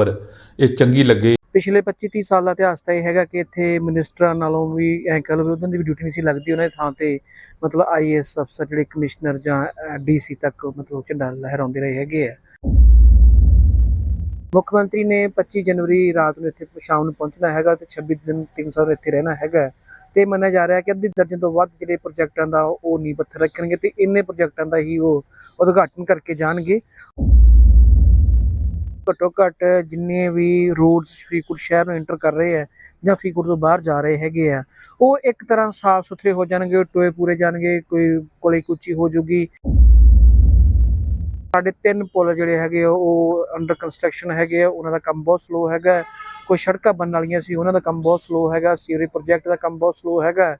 ਪਰ ਇਹ ਚੰਗੀ ਲੱਗੇ। ਪਿਛਲੇ 25 30 ਸਾਲ ਦਾ ਇਤਿਹਾਸ ਤਾਂ ਇਹ ਹੈਗਾ ਕਿ ਇੱਥੇ ਮਿਨਿਸਟਰਾਂ ਨਾਲੋਂ ਵੀ ਐਂ ਵੀ ਉਹਨਾਂ ਦੀ ਵੀ ਡਿਊਟੀ ਨਹੀਂ ਸੀ ਲੱਗਦੀ ਉਹਨਾਂ ਦੀ ਥਾਂ ਤੇ ਮਤਲਬ ਆਈਐਸ ਅਫਸਰ ਜਿਹੜੇ ਕਮਿਸ਼ਨਰ ਜਾਂ ਡੀਸੀ ਤੱਕ ਮਤਲਬ ਝੰਡਾ ਲਹਿਰਾਉਂਦੇ ਰਹੇ ਹੈਗੇ ਆ। ਮੁੱਖ ਮੰਤਰੀ ਨੇ 25 ਜਨਵਰੀ ਰਾਤ ਨੂੰ ਇੱਥੇ ਸ਼ਾਮ ਨੂੰ ਪਹੁੰਚਣਾ ਹੈਗਾ ਤੇ 26 ਦਿਨ 300 ਇੱਥੇ ਰਹਿਣਾ ਹੈਗਾ। ਤੇ ਮੰਨਿਆ ਜਾ ਰਿਹਾ ਕਿ ਅੱਧੀ ਦਰਜਨ ਤੋਂ ਵੱਧ ਜਿਹੜੇ ਪ੍ਰੋਜੈਕਟਾਂ ਦਾ ਉਹ ਨੀਂਹ ਪੱਥਰ ਰੱਖਣਗੇ ਤੇ ਇੰਨੇ ਪ੍ਰੋਜੈਕਟਾਂ ਦਾ ਹੀ ਉਹ ਉਦਘਾਟਨ ਕਰਕੇ ਜਾਣਗੇ। ਘੱਟੋ ਘੱਟ ਜਿੰਨੇ ਵੀ ਰੋਡਸ ਫਰੀਦਕੋਟ ਸ਼ਹਿਰ ਨੂੰ ਐਂਟਰ ਕਰ ਰਹੇ ਆ ਜਾਂ ਫਰੀਦਕੋਟ ਤੋਂ ਬਾਹਰ ਜਾ ਰਹੇ ਹੈਗੇ ਆ, ਉਹ ਇੱਕ ਤਰ੍ਹਾਂ ਸਾਫ਼ ਸੁਥਰੇ ਹੋ ਜਾਣਗੇ ਟੋਏ ਪੂਰੇ ਜਾਣਗੇ, ਕੋਈ ਕੋਲੇ ਉੱਚੀ ਹੋ ਜੂਗੀ। ਸਾਡੇ ਤਿੰਨ ਪੁਲ ਜਿਹੜੇ ਹੈਗੇ ਉਹ ਅੰਡਰ ਕੰਸਟਰਕਸ਼ਨ ਹੈਗੇ ਆ, ਉਹਨਾਂ ਦਾ ਕੰਮ ਬਹੁਤ ਸਲੋ ਹੈਗਾ ਕੋਈ ਸੜਕਾਂ ਬਣਨ ਵਾਲੀਆਂ ਸੀ, ਉਹਨਾਂ ਦਾ ਕੰਮ ਬਹੁਤ ਸਲੋ ਹੈਗਾ ਸੀਵਰੇਜ ਪ੍ਰੋਜੈਕਟ ਦਾ ਕੰਮ ਬਹੁਤ ਸਲੋ ਹੈਗਾ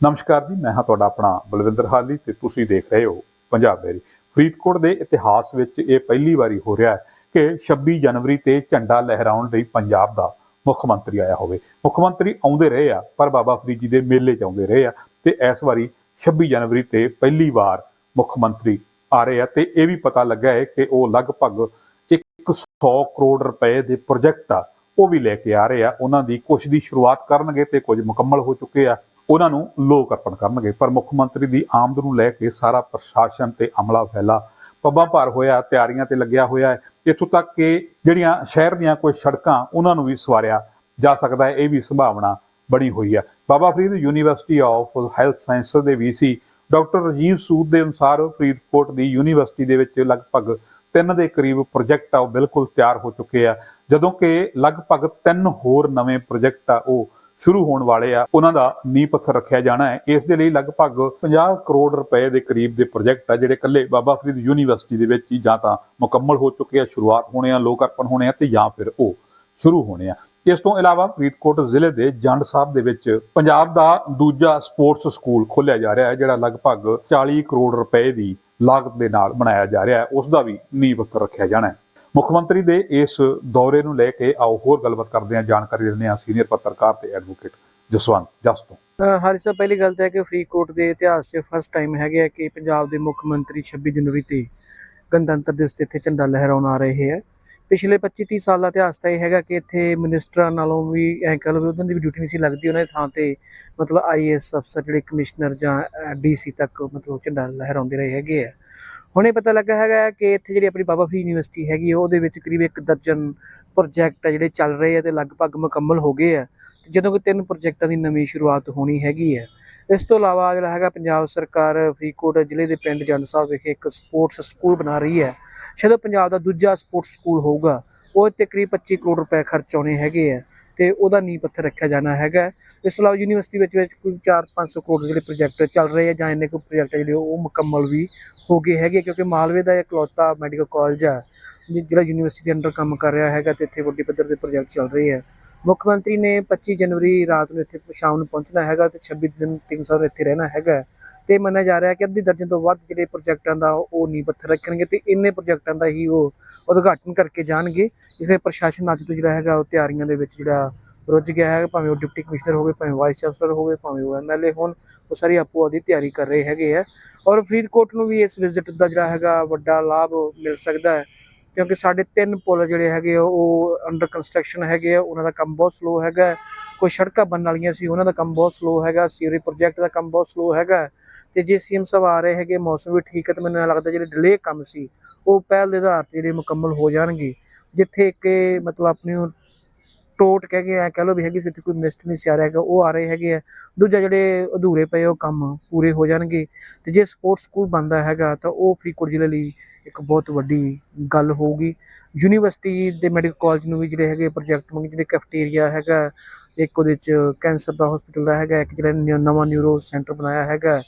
ਨਮਸਕਾਰ ਜੀ, ਮੈਂ ਹਾਂ ਤੁਹਾਡਾ ਆਪਣਾ ਬਲਵਿੰਦਰ ਹਾਲੀ ਤੇ ਤੁਸੀਂ ਦੇਖ ਰਹੇ ਹੋ ਪੰਜਾਬ ਬੈਰੀ ਫਰੀਦਕੋਟ ਦੇ ਇਤਿਹਾਸ ਵਿੱਚ ਇਹ ਪਹਿਲੀ ਵਾਰੀ ਹੋ ਰਿਹਾ ਹੈ ਕਿ 26 ਜਨਵਰੀ ਤੇ ਝੰਡਾ ਲਹਿਰਾਉਣ ਲਈ ਪੰਜਾਬ ਦਾ ਮੁੱਖ ਮੰਤਰੀ ਆਇਆ ਹੋਵੇ। ਮੁੱਖ ਮੰਤਰੀ ਆਉਂਦੇ ਰਹੇ ਆ, ਪਰ ਬਾਬਾ ਫਰੀਦ ਜੀ ਦੇ ਮੇਲੇ 'ਚ ਆਉਂਦੇ ਰਹੇ ਆ ਤੇ ਇਸ ਵਾਰੀ 26 ਜਨਵਰੀ ਤੇ ਪਹਿਲੀ ਵਾਰ ਮੁੱਖ ਮੰਤਰੀ ਆ ਰਹੇ ਆ ਤੇ ਇਹ ਵੀ ਪਤਾ ਲੱਗਾ ਹੈ ਕਿ ਉਹ ਲਗਭਗ 100 ਕਰੋੜ ਰੁਪਏ ਦੇ ਪ੍ਰੋਜੈਕਟ ਆ, ਉਹ ਵੀ ਲੈ ਕੇ ਆ ਰਹੇ ਆ। ਉਹਨਾਂ ਦੀ ਕੁਝ ਦੀ ਸ਼ੁਰੂਆਤ ਕਰਨਗੇ ਤੇ ਕੁਝ ਮੁਕੰਮਲ ਹੋ ਚੁੱਕੇ ਆ। ਉਹਨਾਂ ਨੂੰ ਲੋਕ ਅਰਪਣ ਕਰਨਗੇ। ਪਰ ਮੁੱਖ ਮੰਤਰੀ ਦੀ ਆਮਦ ਨੂੰ ਲੈ ਕੇ ਸਾਰਾ ਪ੍ਰਸ਼ਾਸਨ ਤੇ ਅਮਲਾ ਫੈਲਾ। ਪੱਬਾਂ ਭਾਰ ਹੋਇਆ, ਤਿਆਰੀਆਂ ਤੇ ਲੱਗਿਆ ਹੋਇਆ ਹੈ। ਇੱਥੋਂ ਤੱਕ ਕਿ ਜਿਹੜੀਆਂ ਸ਼ਹਿਰ ਦੀਆਂ ਕੋਈ ਸੜਕਾਂ, ਉਹਨਾਂ ਨੂੰ ਵੀ ਸਵਾਰਿਆ ਜਾ ਸਕਦਾ ਹੈ। ਇਹ ਵੀ ਸੰਭਾਵਨਾ ਬਣੀ ਹੋਈ ਹੈ। Baba Farid university of health science ਦੇ ਵੀਸੀ ਡਾਕਟਰ ਰਜੀਵ ਸੂਦ ਦੇ ਅਨੁਸਾਰ ਫਰੀਦਕੋਟ ਦੀ ਯੂਨੀਵਰਸਿਟੀ ਦੇ ਵਿੱਚ ਲਗਭਗ ਤਿੰਨ ਦੇ ਕਰੀਬ ਪ੍ਰੋਜੈਕਟ ਆ, ਉਹ ਬਿਲਕੁਲ ਤਿਆਰ ਹੋ ਚੁੱਕੇ ਆ। ਜਦੋਂ ਕਿ ਲਗਭਗ ਤਿੰਨ ਹੋਰ ਨਵੇਂ ਪ੍ਰੋਜੈਕਟ ਆ, ਉਹ ਸ਼ੁਰੂ ਹੋਣ ਵਾਲੇ ਆ। ਉਹਨਾਂ ਦਾ ਨੀਂਹ ਪੱਥਰ ਰੱਖਿਆ ਜਾਣਾ ਹੈ। ਇਸ ਦੇ ਲਈ ਲਗਭਗ 50 ਕਰੋੜ ਰੁਪਏ ਦੇ ਕਰੀਬ ਦੇ ਪ੍ਰੋਜੈਕਟ ਆ, ਜਿਹੜੇ ਇਕੱਲੇ ਬਾਬਾ ਫਰੀਦ ਯੂਨੀਵਰਸਿਟੀ ਦੇ ਵਿੱਚ ਹੀ ਜਾਂ ਤਾਂ ਮੁਕੰਮਲ ਹੋ ਚੁੱਕੇ ਆ, ਸ਼ੁਰੂਆਤ ਹੋਣੇ ਆ, ਲੋਕ ਅਰਪਣ ਹੋਣੇ ਆ ਤੇ ਜਾਂ ਫਿਰ ਉਹ ਸ਼ੁਰੂ ਹੋਣੇ ਆ। ਇਸ ਤੋਂ ਇਲਾਵਾ ਫਰੀਦਕੋਟ ਜ਼ਿਲ੍ਹੇ ਦੇ ਜੰਡ ਸਾਹਿਬ ਦੇ ਵਿੱਚ ਪੰਜਾਬ ਦਾ ਦੂਜਾ ਸਪੋਰਟਸ ਸਕੂਲ ਖੋਲ੍ਹਿਆ ਜਾ ਰਿਹਾ ਹੈ, ਜਿਹੜਾ ਲਗਭਗ 40 ਕਰੋੜ ਰੁਪਏ ਦੀ ਲਾਗਤ ਦੇ ਨਾਲ ਬਣਾਇਆ ਜਾ ਰਿਹਾ ਹੈ। ਉਸ ਦਾ ਵੀ ਨੀਂਹ ਪੱਥਰ ਰੱਖਿਆ ਜਾਣਾ ਹੈ। ਮੁੱਖ ਮੰਤਰੀ ਦੇ ਇਸ ਦੌਰੇ ਨੂੰ ਲੈ ਕੇ ਆਓ, ਹੋਰ ਗੱਲਬਾਤ ਕਰਦੇ ਹਾਂ, ਜਾਣਕਾਰੀ ਦਿੰਦੇ ਹਾਂ ਸੀਨੀਅਰ ਪੱਤਰਕਾਰ ਤੇ ਐਡਵੋਕੇਟ ਜਸਵੰਤ ਜਸ ਤੋਂ ਅਹ ਹਾਲੀ ਸਾਹਿਬ ਪਹਿਲੀ ਗੱਲ ਤਾਂ ਹੈ ਕਿ ਫਰੀਦਕੋਟ ਦੇ ਇਤਿਹਾਸ 'ਚ ਫਸਟ ਟਾਈਮ ਹੈਗੇ ਆ ਕਿ ਪੰਜਾਬ ਦੇ ਮੁੱਖ ਮੰਤਰੀ 26 ਜਨਵਰੀ ਤੇ ਗਣਤੰਤਰ ਦਿਵਸ ਤੇ ਇੱਥੇ ਝੰਡਾ ਲਹਿਰਾਉਣ ਆ ਰਹੇ ਹੈ ਪਿਛਲੇ 25 30 ਸਾਲ ਦਾ ਇਤਿਹਾਸ ਤਾਂ ਇਹ ਹੈਗਾ ਕਿ ਇੱਥੇ ਮਿਨਿਸਟਰਾਂ ਨਾਲੋਂ ਵੀ ਐਂ ਵੀ ਉਹਨਾਂ ਦੀ ਵੀ ਡਿਊਟੀ ਨਹੀਂ ਸੀ ਲੱਗਦੀ, ਉਹਨਾਂ ਦੀ ਥਾਂ ਤੇ ਮਤਲਬ ਆਈਐਸ ਅਫਸਰ ਜਿਹੜੇ ਕਮਿਸ਼ਨਰ ਜਾਂ ਡੀਸੀ ਤੱਕ ਮਤਲਬ ਝੰਡਾ ਲਹਿਰਾਉਂਦੇ ਰਹੇ ਹੈਗੇ ਆ। ਹੁਣੇ ਪਤਾ ਲੱਗਾ ਹੈਗਾ ਕਿ ਇੱਥੇ ਜਿਹੜੀ ਆਪਣੀ ਬਾਬਾ ਫਰੀਦ ਯੂਨੀਵਰਸਿਟੀ ਹੈਗੀ ਆ, ਉਹਦੇ ਵਿੱਚ ਕਰੀਬ ਇੱਕ ਦਰਜਨ ਪ੍ਰੋਜੈਕਟ ਆ ਜਿਹੜੇ ਚੱਲ ਰਹੇ ਆ ਤੇ ਲਗਭਗ ਮੁਕੰਮਲ ਹੋ ਗਏ ਆ। ਤੇ ਜਦੋਂ ਕਿ ਤਿੰਨ ਪ੍ਰੋਜੈਕਟਾਂ ਦੀ ਨਵੀਂ ਸ਼ੁਰੂਆਤ ਹੋਣੀ ਹੈਗੀ ਹੈ ਇਸ ਤੋਂ ਇਲਾਵਾ ਜਿਹੜਾ ਹੈਗਾ ਪੰਜਾਬ ਸਰਕਾਰ ਫਰੀਦਕੋਟ ਜ਼ਿਲ੍ਹੇ ਦੇ ਪਿੰਡ ਜੰਡ ਸਾਹਿਬ ਵਿਖੇ ਇੱਕ ਸਪੋਰਟਸ ਸਕੂਲ ਬਣਾ ਰਹੀ ਹੈ ਸ਼ਾਇਦ ਪੰਜਾਬ ਦਾ ਦੂਜਾ ਸਪੋਰਟਸ ਸਕੂਲ ਹੋਊਗਾ। ਉਹ ਤੇ ਕਰੀਬ 25 ਕਰੋੜ ਰੁਪਏ ਖਰਚ ਆਉਣੇ ਹੈਗੇ ਆ। ਤੇ ਉਹਦਾ ਨੀਂਹ ਪੱਥਰ ਰੱਖਿਆ ਜਾਣਾ ਹੈਗਾ। ਇਸ ਤੋਂ ਇਲਾਵਾ ਯੂਨੀਵਰਸਿਟੀ ਵਿੱਚ ਵਿੱਚ ਕੋਈ 4-500 ਕਰੋੜ ਦੇ ਜਿਹੜੇ ਪ੍ਰੋਜੈਕਟ ਚੱਲ ਰਹੇ ਆ ਜਾਂ ਇੰਨੇ ਕੁ ਪ੍ਰੋਜੈਕਟ ਜਿਹੜੇ ਉਹ ਮੁਕੰਮਲ ਵੀ ਹੋ ਗਏ ਹੈਗੇ ਕਿਉਂਕਿ ਮਾਲਵੇ ਦਾ ਇਕਲੌਤਾ ਮੈਡੀਕਲ ਕਾਲਜ ਆ ਜਿਹੜਾ ਯੂਨੀਵਰਸਿਟੀ ਦੇ ਅੰਡਰ ਕੰਮ ਕਰ ਰਿਹਾ ਹੈਗਾ ਤੇ ਇੱਥੇ ਵੱਡੇ ਪੱਧਰ ਦੇ ਪ੍ਰੋਜੈਕਟ ਚੱਲ ਰਹੇ ਆ। ਮੁੱਖ ਮੰਤਰੀ ਨੇ 25 ਜਨਵਰੀ ਰਾਤ ਨੂੰ ਇੱਥੇ ਸ਼ਾਮ ਨੂੰ ਪਹੁੰਚਣਾ ਹੈਗਾ ਤੇ 26 ਦਿਨ 300 ਇੱਥੇ ਰਹਿਣਾ ਹੈਗਾ। ਤੇ ਮੰਨਿਆ ਜਾ ਰਿਹਾ ਕਿ ਅੱਧੀ ਦਰਜਨ ਤੋਂ ਵੱਧ ਜਿਹੜੇ ਪ੍ਰੋਜੈਕਟਾਂ ਦਾ ਉਹ ਨੀਂਹ ਪੱਥਰ ਰੱਖਣਗੇ ਤੇ ਇੰਨੇ ਪ੍ਰੋਜੈਕਟਾਂ ਦਾ ਹੀ ਉਹ ਉਦਘਾਟਨ ਕਰਕੇ ਜਾਣਗੇ ਇਸ ਲਈ ਪ੍ਰਸ਼ਾਸਨ ਅੱਜ ਤੋਂ ਜਿਹੜਾ ਹੈਗਾ ਉਹ ਤਿਆਰੀਆਂ ਦੇ ਵਿੱਚ ਜਿਹੜਾ ਰੁੱਝ ਗਿਆ ਹੈ ਭਾਵੇਂ ਉਹ ਡਿਪਟੀ ਕਮਿਸ਼ਨਰ ਹੋਵੇ ਭਾਵੇਂ ਵਾਈਸ ਚਾਂਸਲਰ ਹੋਵੇ ਭਾਵੇਂ ਉਹ ਐਮਐਲਏ ਹੋਣ ਉਹ ਸਾਰੀ ਆਪੋ ਆਦੀ ਤਿਆਰੀ ਕਰ ਰਹੇ ਹੈਗੇ ਆ। ਔਰ ਫਰੀਦਕੋਟ ਨੂੰ ਵੀ ਇਸ ਵਿਜ਼ਿਟ ਦਾ ਜਿਹੜਾ ਹੈਗਾ ਵੱਡਾ ਲਾਭ ਮਿਲ ਸਕਦਾ ਹੈ ਕਿਉਂਕਿ ਸਾਡੇ ਤਿੰਨ ਪੁਲ ਜਿਹੜੇ ਹੈਗੇ ਆ, ਉਹ ਅੰਡਰ ਕੰਸਟਰਕਸ਼ਨ ਹੈਗੇ ਆ ਉਹਨਾਂ ਦਾ ਕੰਮ ਬਹੁਤ ਸਲੋ ਹੈਗਾ ਕੋਈ ਸੜਕਾਂ ਬਣਨ ਵਾਲੀਆਂ ਸੀ ਉਹਨਾਂ ਦਾ ਕੰਮ ਬਹੁਤ ਸਲੋ ਹੈਗਾ ਸੀਵਰੇਜ ਪ੍ਰੋਜੈਕਟ ਦਾ ਕੰਮ ਬਹੁਤ ਸਲੋ ਹੈਗਾ ਤੇ ਜੇ ਸੀਐਮ ਸਾਹਿਬ ਆ ਰਹੇ ਹੈਗੇ, ਮੌਸਮ ਵੀ ਠੀਕ ਹੈ ਤੇ ਮੈਨੂੰ ਲੱਗਦਾ ਜਿਹੜੇ ਡਿਲੇ ਕੰਮ ਸੀ, ਉਹ ਪਹਿਲ ਦੇ ਆਧਾਰ ਤੇ ਜਿਹੜੇ ਮੁਕੰਮਲ ਹੋ ਜਾਣਗੇ। ਜਿੱਥੇ ਕਿ ਮਤਲਬ ਆਪਣੀ ਟੋਟ ਕਹਿ ਕੇ ਆ ਕਹ ਲਓ ਵੀ ਹੈਗੀ ਸੀ ਕੋਈ ਮਿਸਟ ਨਹੀਂ ਸੀ ਆ ਰਿਹਾ ਹੈਗਾ, ਉਹ ਆ ਰਹੇ ਹੈਗੇ ਆ। ਦੂਜਾ ਜਿਹੜੇ ਅਧੂਰੇ ਪਏ ਉਹ ਕੰਮ ਪੂਰੇ ਹੋ ਜਾਣਗੇ। ਤੇ ਜੇ ਸਪੋਰਟਸ ਸਕੂਲ ਬਣਦਾ ਹੈਗਾ ਤਾਂ ਉਹ ਫਰੀਦਕੋਟ ਜ਼ਿਲ੍ਹੇ ਲਈ ਇੱਕ ਬਹੁਤ ਵੱਡੀ ਗੱਲ ਹੋਊਗੀ। ਯੂਨੀਵਰਸਿਟੀ ਦੇ ਮੈਡੀਕਲ ਕਾਲਜ ਨੂੰ ਵੀ ਜਿਹੜੇ ਹੈਗੇ ਪ੍ਰੋਜੈਕਟ ਮੰਗ ਜਿਹੜੇ ਕੈਫੇਟੇਰੀਆ ਹੈਗਾ, ਇੱਕ ਉਹਦੇ ਚ ਕੈਂਸਰ ਦਾ ਹਸਪੀਟਲ ਦਾ ਹੈਗਾ, ਇੱਕ ਜਿਹੜਾ ਨਿ- ਨਵਾਂ ਨਿਊਰੋ ਸੈਂਟਰ ਬਣਾਇਆ ਹੈਗਾ।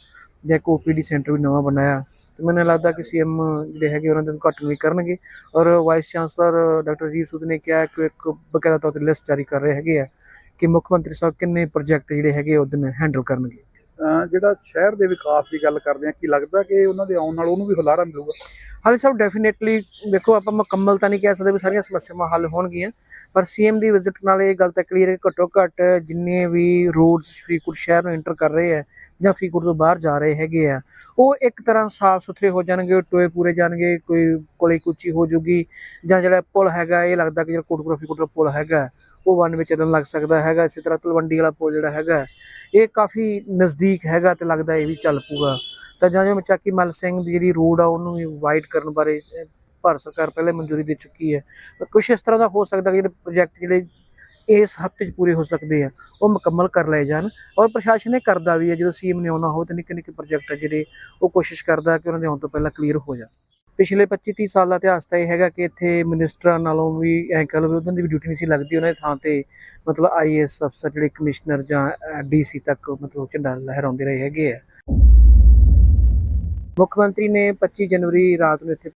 ਜਾਂ ਇੱਕ ਓਪੀਡੀ ਸੈਂਟਰ ਵੀ ਨਵਾਂ ਬਣਾਇਆ। ਤੇ ਮੈਨੂੰ ਲੱਗਦਾ ਕਿ ਸੀਐਮ ਜਿਹੜੇ ਹੈਗੇ ਉਹਨਾਂ ਦੇ ਉਦਘਾਟਨ ਵੀ ਕਰਨਗੇ। ਔਰ ਵਾਈਸ ਚਾਂਸਲਰ ਡਾਕਟਰ ਜੀਵ ਸੂਦ ਨੇ ਕਿਹਾ ਕਿ ਇੱਕ ਬਕਾਇਦਾ ਤੌਰ ਤੇ ਲਿਸਟ ਜਾਰੀ ਕਰ ਰਹੇ ਹੈਗੇ ਆ ਕਿ ਮੁੱਖ ਮੰਤਰੀ ਸਾਹਿਬ ਕਿੰਨੇ ਪ੍ਰੋਜੈਕਟ ਜਿਹੜੇ ਹੈਗੇ ਉਹ ਦਿਨ ਹੈਂਡਲ ਕਰਨਗੇ। ਜਿਹੜਾ ਸ਼ਹਿਰ ਦੇ ਵਿਕਾਸ ਦੀ ਗੱਲ ਕਰਦੇ ਆ ਕੀ ਲੱਗਦਾ ਕਿ ਉਹਨਾਂ ਦੇ ਆਉਣ ਨਾਲ ਉਹਨੂੰ ਵੀ ਹੁਲਾਰਾ ਮਿਲੂਗਾ? ਹਾਲੇ ਸਭ ਡੈਫੀਨੇਟਲੀ ਦੇਖੋ ਆਪਾਂ ਮੁਕੰਮਲ ਤਾਂ ਨਹੀਂ ਕਹਿ ਸਕਦੇ ਵੀ ਸਾਰੀਆਂ ਸਮੱਸਿਆਵਾਂ ਹੱਲ ਹੋਣਗੀਆਂ। ਪਰ ਸੀਐਮ ਦੀ ਵਿਜ਼ਿਟ ਨਾਲ ਇਹ ਗੱਲ ਤਾਂ ਕਲੀਅਰ ਹੈ ਕਿ ਘੱਟੋ ਘੱਟ ਜਿੰਨੇ ਵੀ ਰੋਡਸ ਫਰੀਦਕੋਟ ਸ਼ਹਿਰ ਨੂੰ ਐਂਟਰ ਕਰ ਰਹੇ ਆ ਜਾਂ ਫਰੀਦਕੋਟ ਤੋਂ ਬਾਹਰ ਜਾ ਰਹੇ ਹੈਗੇ ਆ, ਉਹ ਇੱਕ ਤਰ੍ਹਾਂ ਸਾਫ਼ ਸੁਥਰੇ ਹੋ ਜਾਣਗੇ ਟੋਏ ਪੂਰੇ ਜਾਣਗੇ, ਕੋਈ ਕੋਲੇ ਕੁਚੀ ਹੋ ਜੂਗੀ ਜਾਂ ਜਿਹੜਾ ਪੁਲ ਹੈਗਾ, ਇਹ ਲੱਗਦਾ ਕਿ ਜਿਹੜਾ ਕੋਟਪੁਰਾ ਫਰੀਦਕੋਟ ਦਾ ਪੁਲ ਹੈਗਾ, ਉਹ ਵਨ ਵਿੱਚ ਚੱਲਣ ਲੱਗ ਸਕਦਾ ਹੈਗਾ, ਇਸੇ ਤਰ੍ਹਾਂ ਤਲਵੰਡੀ ਵਾਲਾ ਪੁਲ ਜਿਹੜਾ ਹੈਗਾ, ਇਹ ਕਾਫੀ ਨਜ਼ਦੀਕ ਹੈਗਾ ਤੇ ਲੱਗਦਾ ਇਹ ਵੀ ਚੱਲ ਪੂਗਾ ਤਾਂ ਜਾਂ ਜਿਵੇਂ ਚੱਕੀ ਮਲ ਸਿੰਘ ਦੀ ਜਿਹੜੀ ਰੋਡ ਆ, ਉਹਨੂੰ ਵਾਈਡ ਕਰਨ ਬਾਰੇ ਭਾਰਤ ਸਰਕਾਰ ਪਹਿਲੇ ਮਨਜ਼ੂਰੀ ਦੇ ਚੁੱਕੀ ਹੈ। ਕੁਝ ਇਸ ਤਰ੍ਹਾਂ ਦਾ ਹੋ ਸਕਦਾ ਕਿ ਜਿਹੜੇ ਪ੍ਰੋਜੈਕਟ ਜਿਹੜੇ ਇਸ ਹਫ਼ਤੇ 'ਚ ਪੂਰੇ ਹੋ ਸਕਦੇ ਆ, ਉਹ ਮੁਕੰਮਲ ਕਰ ਲਏ ਜਾਣ ਔਰ ਪ੍ਰਸ਼ਾਸਨ ਇਹ ਕਰਦਾ ਵੀ ਹੈ, ਜਦੋਂ ਸੀਐਮ ਨੇ ਆਉਣਾ ਹੋ ਤੇ ਨਿੱਕੇ ਨਿੱਕੇ ਪ੍ਰੋਜੈਕਟ ਜਿਹੜੇ ਉਹ ਕੋਸ਼ਿਸ਼ ਕਰਦਾ ਕਿ ਉਹਨਾਂ ਦੇ ਆਉਣ ਤੋਂ ਪਹਿਲਾਂ ਕਲੀਅਰ ਹੋ ਜਾਣ। ਪਿਛਲੇ 25 30 ਸਾਲ ਦਾ ਇਤਿਹਾਸ ਤਾਂ ਇਹ ਹੈਗਾ ਕਿ ਇੱਥੇ ਮਿਨਿਸਟਰਾਂ ਨਾਲੋਂ ਵੀ ਐਂ ਵੀ ਉਹਨਾਂ ਦੀ ਵੀ ਡਿਊਟੀ ਨਹੀਂ ਸੀ ਲੱਗਦੀ, ਉਹਨਾਂ ਦੀ ਥਾਂ ਤੇ ਮਤਲਬ ਆਈਏਐਸ ਅਫਸਰ ਜਿਹੜੇ ਕਮਿਸ਼ਨਰ ਜਾਂ ਡੀਸੀ ਤੱਕ ਮਤਲਬ ਝੰਡਾ ਲਹਿਰਾਉਂਦੇ ਰਹੇ ਹੈਗੇ ਆ। ਮੁੱਖ ਮੰਤਰੀ ਨੇ 25 ਜਨਵਰੀ ਰਾਤ ਨੂੰ ਇੱਥੇ